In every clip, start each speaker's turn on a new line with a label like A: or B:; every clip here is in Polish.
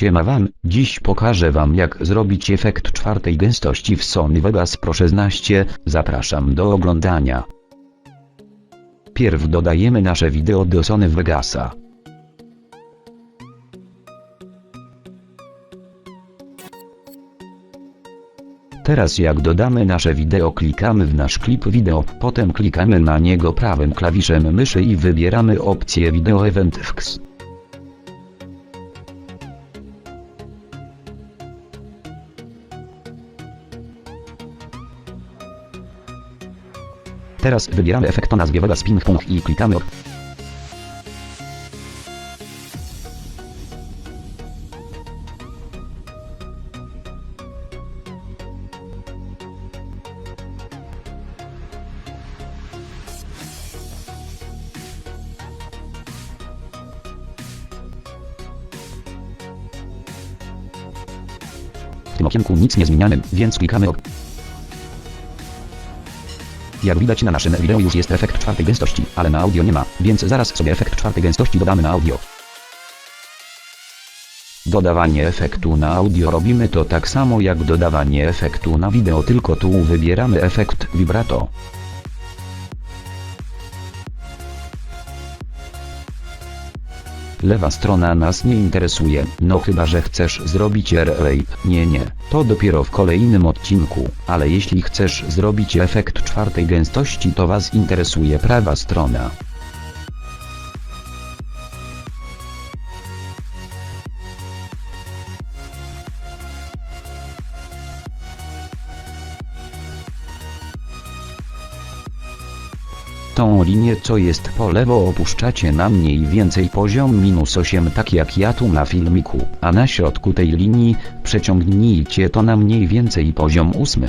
A: Siema wam, dziś pokażę wam jak zrobić efekt czwartej gęstości w Sony Vegas Pro 16, zapraszam do oglądania. Pierw dodajemy nasze wideo do Sony Vegasa. Teraz jak dodamy nasze wideo klikamy w nasz klip wideo, potem klikamy na niego prawym klawiszem myszy i wybieramy opcję Video Event Fx. Teraz wybieramy efekt o nazwie Ping Pong i klikamy OK. W tym okienku nic nie zmieniamy, więc klikamy OK. Jak widać na naszym wideo już jest efekt czwartej gęstości, ale na audio nie ma, więc zaraz sobie efekt czwartej gęstości dodamy na audio. Dodawanie efektu na audio robimy to tak samo jak dodawanie efektu na wideo, tylko tu wybieramy efekt vibrato. Lewa strona nas nie interesuje, no chyba że chcesz zrobić RA, nie nie, to dopiero w kolejnym odcinku, ale jeśli chcesz zrobić efekt czwartej gęstości to was interesuje prawa strona. Tą linię co jest po lewo opuszczacie na mniej więcej poziom minus 8 tak jak ja tu na filmiku, a na środku tej linii przeciągnijcie to na mniej więcej poziom 8.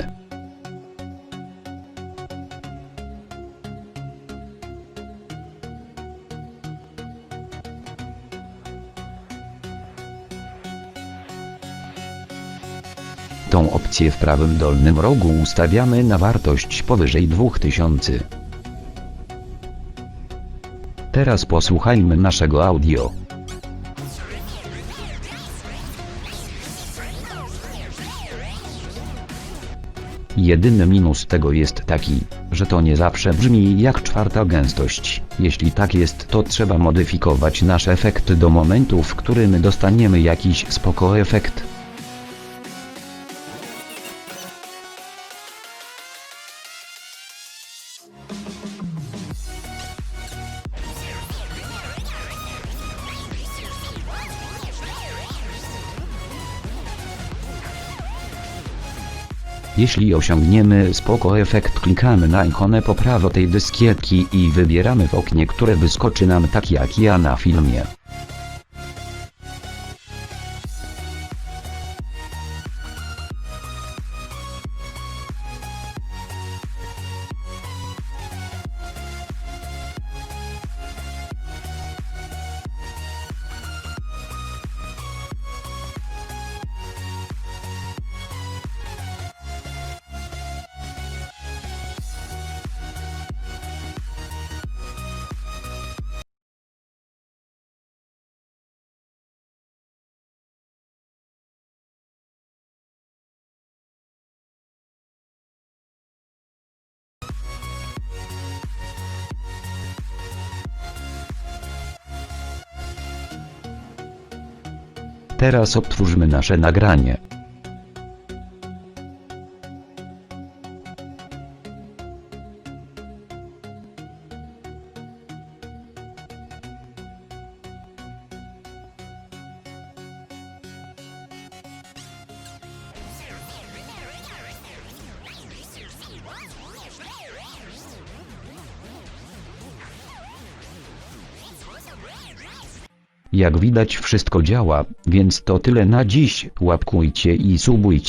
A: Tą opcję w prawym dolnym rogu ustawiamy na wartość powyżej 2000. Teraz posłuchajmy naszego audio. Jedyny minus tego jest taki, że to nie zawsze brzmi jak czwarta gęstość. Jeśli tak jest to trzeba modyfikować nasz efekt do momentu w którym dostaniemy jakiś spoko efekt. Jeśli osiągniemy spoko efekt klikamy na ikonę po prawo tej dyskietki i wybieramy w oknie które wyskoczy nam tak jak ja na filmie. Teraz odtwórzmy nasze nagranie. Jak widać wszystko działa, więc to tyle na dziś, łapkujcie i subujcie.